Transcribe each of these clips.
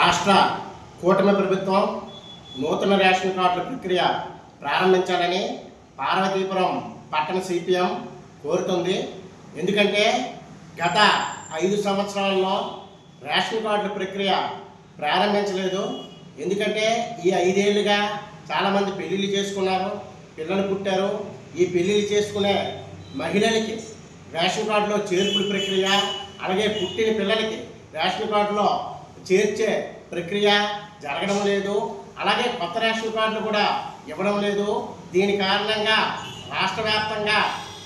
రాష్ట్ర కూటమి ప్రభుత్వం నూతన రేషన్ కార్డుల ప్రక్రియ ప్రారంభించాలని పార్వతీపురం పట్టణ సిపిఎం కోరుతుంది. ఎందుకంటే గత ఐదు సంవత్సరాల్లో రేషన్ కార్డుల ప్రక్రియ ప్రారంభించలేదు. ఎందుకంటే ఈ ఐదేళ్ళుగా చాలామంది పెళ్ళిళ్ళు చేసుకున్నారు పిల్లలు పుట్టారు. ఈ పెళ్ళిళ్ళు చేసుకునే మహిళలకి రేషన్ కార్డులో చేర్పుల ప్రక్రియ అలాగే పుట్టిన పిల్లలకి రేషన్ కార్డులో చేర్చే ప్రక్రియ జరగడం లేదు. అలాగే కొత్త రేషన్ కార్డులు కూడా ఇవ్వడం లేదు. దీని కారణంగా రాష్ట్ర వ్యాప్తంగా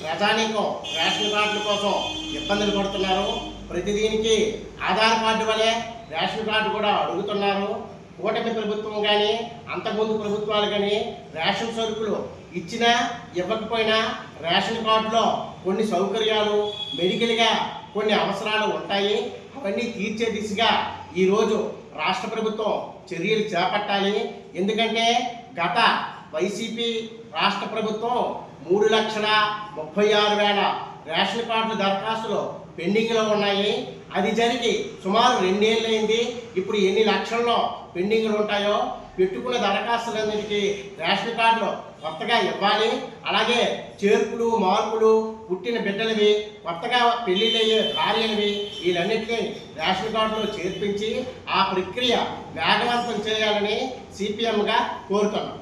ప్రజానీకం రేషన్ కార్డుల కోసం ఇబ్బందులు పడుతున్నారు. ప్రతి దీనికి ఆధార్ కార్డు వలె రేషన్ కార్డు కూడా అడుగుతున్నారు. కూటమి ప్రభుత్వం కానీ అంతకుముందు ప్రభుత్వాలు కానీ రేషన్ సరుకులు ఇచ్చినా ఇవ్వకపోయినా రేషన్ కార్డులో కొన్ని సౌకర్యాలు మెడికల్గా కొన్ని అవసరాలు ఉంటాయి. అవన్నీ తీర్చే దిశగా ఈరోజు రాష్ట్ర ప్రభుత్వం చర్యలు చేపట్టాలి. ఎందుకంటే గత వైసీపీ రాష్ట్ర ప్రభుత్వం మూడు లక్షల ముప్పై ఆరు వేల రేషన్ కార్డుల దరఖాస్తులు పెండింగ్లో ఉన్నాయి. అది జరిగి సుమారు రెండేళ్ళైంది ఇప్పుడు ఎన్ని లక్షల్లో పెండింగ్లు ఉంటాయో పెట్టుకున్న దరఖాస్తులన్నిటికీ రేషన్ కార్డులు కొత్తగా ఇవ్వాలి. అలాగే చేర్పులు మార్పులు పుట్టిన బిడ్డలవి కొత్తగా పెళ్ళిళ్ళయ్యే భార్యలవి వీళ్ళన్నిటినీ రేషన్ కార్డులో చేర్పించి ఆ ప్రక్రియ వేగవంతం చేయాలని సిపిఎంగా కోరుతున్నాం.